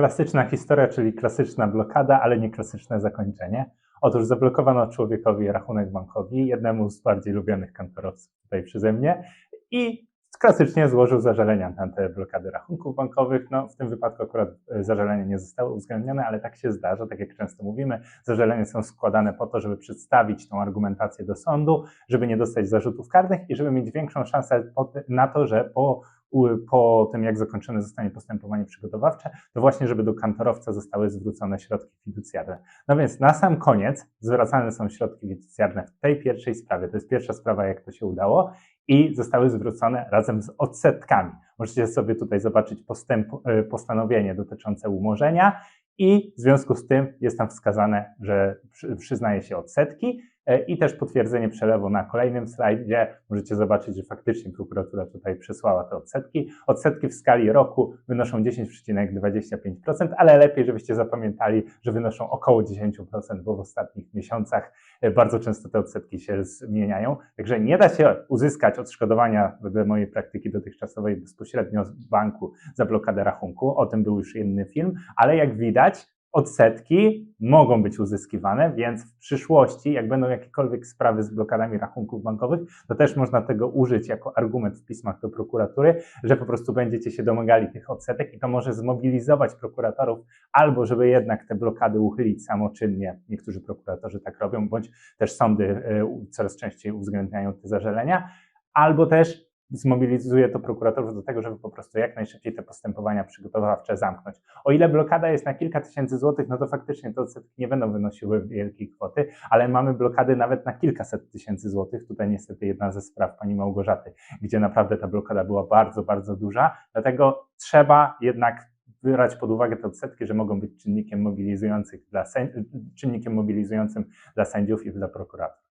Klasyczna historia, czyli klasyczna blokada, ale nie klasyczne zakończenie. Otóż zablokowano człowiekowi rachunek bankowy, jednemu z bardziej lubionych kantorowców tutaj przeze mnie i klasycznie złożył zażalenia na te blokady rachunków bankowych. No, w tym wypadku akurat e, zażalenie nie zostało uwzględnione, ale tak się zdarza, tak jak często mówimy, zażalenia są składane po to, żeby przedstawić tą argumentację do sądu, żeby nie dostać zarzutów karnych i żeby mieć większą szansę na to, że po po tym, jak zakończone zostanie postępowanie przygotowawcze, to właśnie, żeby do kantorowca zostały zwrócone środki fiducjarne. No więc na sam koniec zwracane są środki fiducjarne w tej pierwszej sprawie. To jest pierwsza sprawa, jak to się udało i zostały zwrócone razem z odsetkami. Możecie sobie tutaj zobaczyć postęp, e, postanowienie dotyczące umorzenia i w związku z tym jest tam wskazane, że przy- przyznaje się odsetki i też potwierdzenie przelewu na kolejnym slajdzie. Możecie zobaczyć, że faktycznie prokuratura tutaj przesłała te odsetki. Odsetki w skali roku wynoszą 10,25%, ale lepiej, żebyście zapamiętali, że wynoszą około 10%, bo w ostatnich miesiącach e, bardzo często te odsetki się zmieniają. Także nie da się uzyskać odszkodowania wedle mojej praktyki dotychczasowej bezpośrednio z banku za blokadę rachunku. O tym był już inny film, ale jak widać, odsetki mogą być uzyskiwane, więc w przyszłości, jak będą jakiekolwiek sprawy z blokadami rachunków bankowych, to też można tego użyć jako argument w pismach do prokuratury, że po prostu będziecie się domagali tych odsetek i to może zmobilizować prokuratorów albo żeby jednak te blokady uchylić samoczynnie, niektórzy prokuratorzy tak robią, bądź też sądy y, coraz częściej uwzględniają te zażalenia, albo też zmobilizuje to prokuratorów do tego, żeby po prostu jak najszybciej te postępowania przygotowawcze zamknąć. O ile blokada jest na kilka tysięcy złotych, no to faktycznie te odsetki nie będą wynosiły wielkiej kwoty, ale mamy blokady nawet na kilkaset tysięcy złotych. Tutaj niestety jedna ze spraw pani Małgorzaty, gdzie naprawdę ta blokada była bardzo, bardzo duża. Dlatego trzeba jednak brać pod uwagę te odsetki, że mogą być czynnikiem mobilizującym dla czynnikiem mobilizującym dla sędziów i dla prokuratorów.